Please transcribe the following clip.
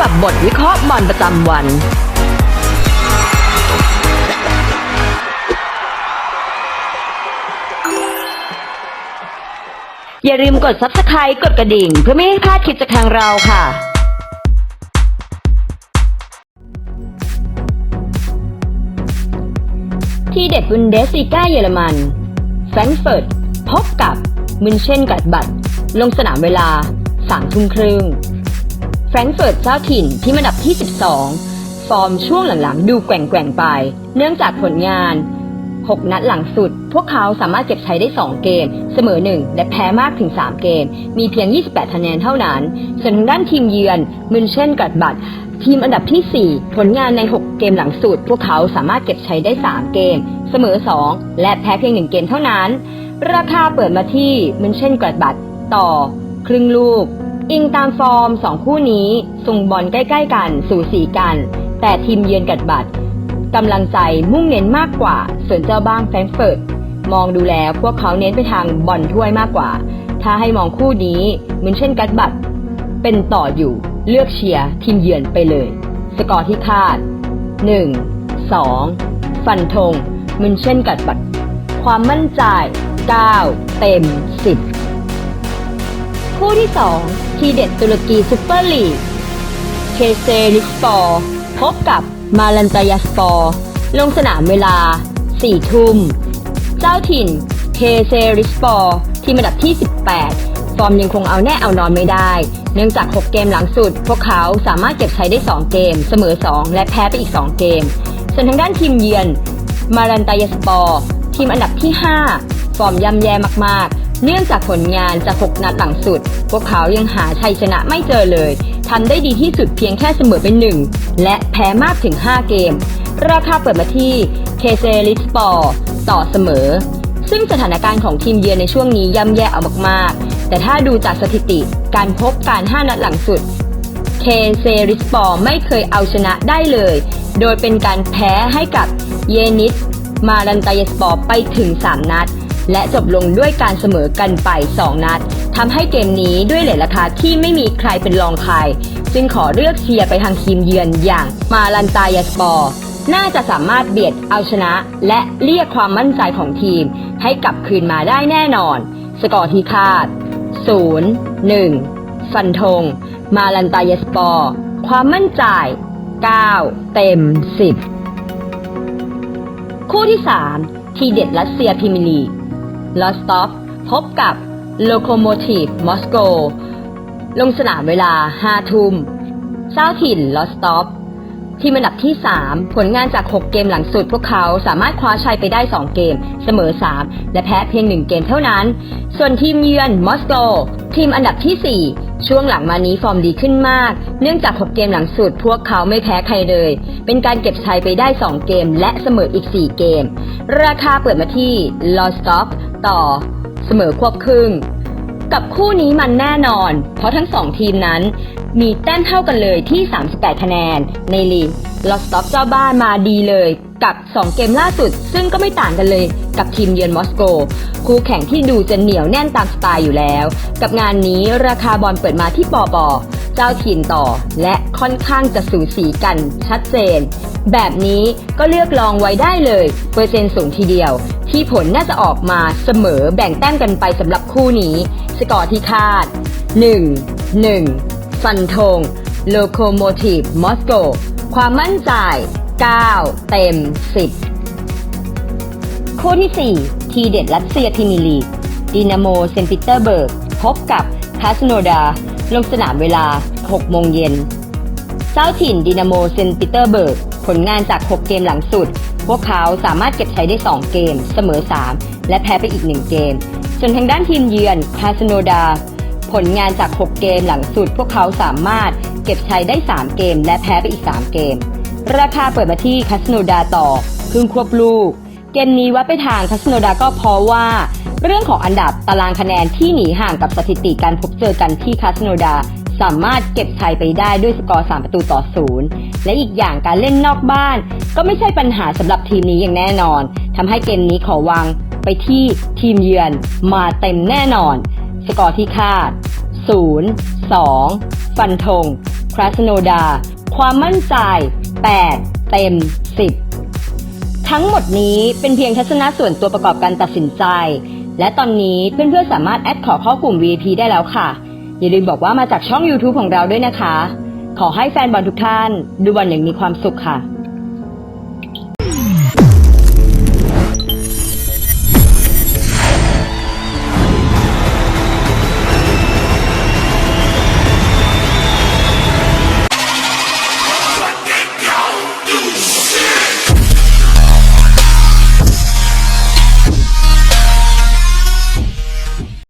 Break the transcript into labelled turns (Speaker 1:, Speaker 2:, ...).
Speaker 1: กับบทวิเคราะห์บอลประจำวัน อย่าลืมกด subscribe กดกระดิ่ง เพื่อไม่ให้พลาดคลิปจากทางเราค่ะ ที่เด็ดบุนเดสลีกาเยอรมันแฟรงก์เฟิร์ตพบกับมินเชนกัดบัตลงสนามเวลา3ทุ่มครึ่ง ฟรงก์เฟิร์ตเจ้าถิ่นที่อันดับที่ 12 ฟอร์มช่วงหลังๆ ดูแกว่งๆไป เนื่องจากผลงาน 6 นัดหลังสุด พวกเขาสามารถเก็บใช้ได้ 2 เกม เสมอ 1 และแพ้มากถึง 3 เกม มีเพียง 28คะแนนเท่านั้น ส่วนทางด้านทีมเยือนมินเชนกัดบัตทีมอันดับที่ 4 ผลงานใน 6 เกมหลังสุด พวกเขาสามารถเก็บใช้ได้ 3 เกม เสมอ 2 และแพ้เพียง 1 เกมเท่านั้น ราคาเปิดมาที่มินเชนกัดบัตต่อ ครึ่งลูก อิงตามฟอร์ม2คู่นี้ส่งบอลใกล้ๆกันสู่สีกัน แต่ทีมเยือนกัดบัตกำลังใจมุ่งเน้นมากกว่า ส่วนเจ้าบ้างแฟรงเฟิร์ตมองดูแล้วพวกเขาเน้นไปทางบอลถ้วยมากกว่า ถ้าให้มองคู่นี้มินเช่นกัดบัตเป็นต่ออยู่เลือกเชียร์ทีมเยือนไปเลย สกอร์ที่คาด 1 2 ฟันธงมินเช่นกัดบัตความมั่นใจ 9 เต็ม 10 คู่ที่ 2 ทีเด็ดตุรกีซุปเปอร์ลีก เคเซลิสปอร์พบกับมาลันตายาสปอร์ ลงสนามเวลา 4 ทุ่ม เจ้าถิ่น เคเซริสปอร์ทีมอันดับที่ 18 ฟอร์มยังคงเอาแน่เอานอนไม่ได้ เนื่องจาก 6 เกมหลังสุด พวกเขาสามารถเก็บใช้ได้ 2 เกม เสมอ 2 และแพ้ไปอีก 2 เกม ส่วนทางด้านทีมเยือน มารันตายาสปอร์ ทีมอันดับที่ 5 ฟอร์มย่ำแย่มากๆ เนื่องจากผลงานจาก6นัดหลังสุด พวกเขายังหาชัยชนะไม่เจอเลยทำได้ดีที่สุดเพียงแค่เสมอเป็น1และแพ้มากถึง 5 เกม ราคาเปิดมาที่เคเซลิสปอร์ต่อเสมอ ซึ่งสถานการณ์ของทีมเยือนในช่วงนี้ย่ำแย่เอามากๆ แต่ถ้าดูจากสถิติการพบการ 5 นัดหลังสุดเคเซริสปอร์ไม่เคยเอาชนะได้เลย โดยเป็นการแพ้ให้กับเยนิสมารันตายสปอร์ไปถึง 3 นัด และจบลงด้วยการเสมอกันไป 2 นัดทำให้เกมนี้ด้วยเหรียญราคาที่ไม่มีใครเป็นรองใคร จึงขอเลือกเชียร์ไปทางทีมเยือนอย่างมารันตายสปอร์น่าจะสามารถเบียดเอาชนะ และเรียกความมั่นใจของทีม ให้กลับคืนมาได้แน่นอน สกอร์ที่คาด 0 1 ฟันธง มาลันตายสปอร์ ความมั่นใจ 9 เต็ม 10 คู่ที่ 3 ทีเด็ดรัสเซียพรีเมียร์ลี ลอสตอฟพบกับโลโคโมทีฟมอสโกลงสนามเวลา 5 ทุ่มเจ้าถิ่นลอสตอฟทีมอันดับที่ 3 ผลงานจาก 6 เกมหลังสุดพวกเขาสามารถคว้าชัยไปได้ 2 เกม เสมอ 3 และแพ้เพียง 1 เกมเท่านั้น ส่วนทีมเยือนมอสโก ทีมอันดับที่ 4 ช่วงหลังมานี้ฟอร์มดีขึ้นมาก เนื่องจาก 6 เกมหลังสุดพวกเขาไม่แพ้ใครเลย เป็นการเก็บชัยไปได้ 2 เกม และเสมออีก 4 เกม ราคาเปิดมาที่ลอสต็อป ต่อ เสมอควบครึ่ง กับคู่นี้มันแน่นอน เพราะทั้งสองทีมนั้น มีแต้มเท่ากันเลยที่ 38 คะแนน ในลีกลอสต็อปเจ้าบ้านมาดีเลยกับ 2 เกมล่าสุด ซึ่งก็ไม่ต่างกันเลยกับทีมเยือนมอสโก คู่แข่งที่ดูจะเหนียวแน่นตามสไตล์อยู่แล้ว กับงานนี้ราคาบอลเปิดมาที่ปอปอเจ้าถิ่นต่อ และค่อนข้างจะสูสีกันชัดเจน แบบนี้ก็เลือกลองไว้ได้เลย เปอร์เซ็นต์สูงทีเดียว ที่ผลน่าจะออกมาเสมอแบ่งแต้มกันไปสำหรับคู่นี้ สกอร์ที่คาด 1 1 ฟันธงโลโคโมทีฟมอสโกความมั่นใจ 9 เต็ม 10 คู่ที่ 4 ทีเด็ดรัสเซียพรีมีลีกดินาโมเซนต์ปีเตอร์เบิร์ก พบกับคาสโนดา ลงสนามเวลา 6 โมงเย็นเจ้าถิ่นดินาโมเซนต์ปีเตอร์เบิร์ก ผลงานจาก 6 เกมหลังสุด พวกเขาสามารถเก็บใช้ได้ 2 เกม เสมอ 3 และแพ้ไปอีก 1 เกม ส่วนทางด้านทีมเยือนคาสโนดา ผลงานจาก 6 เกมหลังสุด พวกเขาสามารถเก็บชัยได้ 3 เกม และแพ้ไปอีก 3 เกม ราคาเปิดมาที่คาสโนดาต่อครึ่งควบลูก เกมนี้วัดไปทางคาสโนดาก็เพราะว่า เรื่องของอันดับตารางคะแนนที่หนีห่างกับสถิติการพบเจอกันที่คาสโนดาสามารถเก็บชัยไปได้ด้วยสกอร์ 3 ประตูต่อศูนย์และอีกอย่างการเล่นนอกบ้าน ก็ไม่ใช่ปัญหาสำหรับทีมนี้อย่างแน่นอนทำให้เกมนี้ขอวางไปที่ทีมเยือนมาเต็มแน่นอน สกอร์ที่คาด 0 2 ฟันธงคราสโนดา ความมั่นใจ 8 เต็ม 10 ทั้งหมดนี้เป็นเพียงทัศนะส่วนตัวประกอบการตัดสินใจ และตอนนี้เพื่อนๆสามารถแอดขอเข้ากลุ่ม VIP ได้แล้วค่ะ อย่าลืมบอกว่ามาจากช่อง YouTube ของเราด้วยนะคะ ขอให้แฟนบอลทุกท่าน ดูบอลอย่างมีความสุขค่ะ